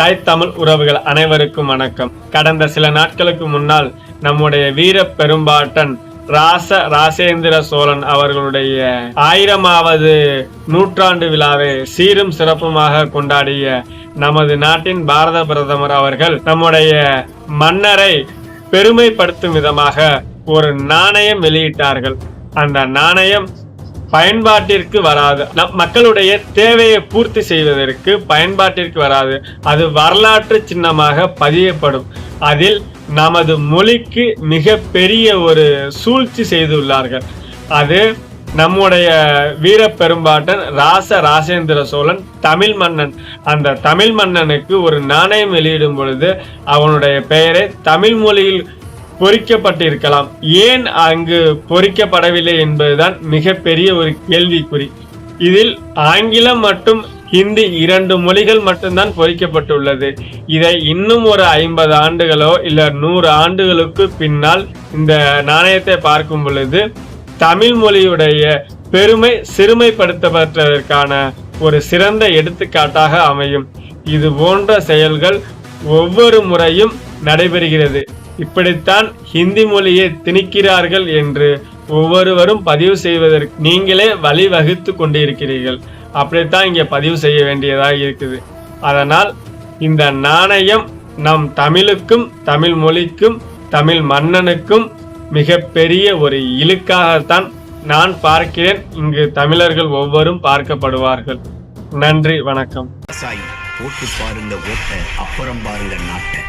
தாய் தமிழ் உறவுகள் அனைவருக்கும் வணக்கம். கடந்த சில நாட்களுக்கு முன்னால் நம்முடைய வீர பெரும்பாட்டன் ராச ராசேந்திர சோழன் அவர்களுடைய ஆயிரமாவது நூற்றாண்டு விழாவை சீரும் சிறப்புமாக கொண்டாடிய நமது நாட்டின் பாரத பிரதமர் அவர்கள் நம்முடைய மன்னரை பெருமைப்படுத்தும் விதமாக ஒரு நாணயம் வெளியிட்டார்கள். அந்த நாணயம் பயன்பாட்டிற்கு வராது. நம் மக்களுடைய தேவையை பூர்த்தி செய்வதற்கு பயன்பாட்டிற்கு வராது. அது வரலாற்று சின்னமாக பதியப்படும். அதில் நமது மொழிக்கு மிக பெரிய ஒரு சூழ்ச்சி செய்துள்ளார்கள் அது நம்முடைய வீர பெரும்பாட்டன் ராச ராசேந்திர சோழன் தமிழ் மன்னன். அந்த தமிழ் மன்னனுக்கு ஒரு நாணயம் வெளியிடும் பொழுது அவனுடைய பெயரை தமிழ் மொழியில் பொறிக்கப்பட்டிருக்கலாம். ஏன் அங்கு பொறிக்கப்படவில்லை என்பதுதான் மிகப்பெரிய ஒரு கேள்விக்குறி. இதில் ஆங்கிலம் மற்றும் ஹிந்தி இரண்டு மொழிகள் மட்டும்தான் பொறிக்கப்பட்டுள்ளது. இதை இன்னும் ஒரு ஐம்பது ஆண்டுகளோ இல்லை நூறு ஆண்டுகளுக்கு பின்னால் இந்த நாணயத்தை பார்க்கும் பொழுது தமிழ் மொழியுடைய பெருமை சிறுமைப்படுத்தப்பட்டதற்கான ஒரு சிறந்த எடுத்துக்காட்டாக அமையும். இது போன்ற செயல்கள் ஒவ்வொரு முறையும் நடைபெறுகிறது. இப்படித்தான் ஹிந்தி மொழியை திணிக்கிறார்கள் என்று ஒவ்வொருவரும் பதிவு செய்வதற்கு நீங்களே வழிவகுத்து கொண்டிருக்கிறீர்கள். அப்படித்தான் இங்கே பதிவு செய்ய வேண்டியதாக இருக்குது. அதனால் இந்த நாணயம் நம் தமிழுக்கும் தமிழ் மொழிக்கும் தமிழ் மன்னனுக்கும் மிகப்பெரிய ஒரு இழுக்காகத்தான் நான் பார்க்கிறேன். இங்கு தமிழர்கள் ஒவ்வொரும் பார்க்கப்படுவார்கள். நன்றி வணக்கம். விவசாயி போட்டு பாருங்க ஓட்ட அப்புறம் பாருங்க நாட்டை.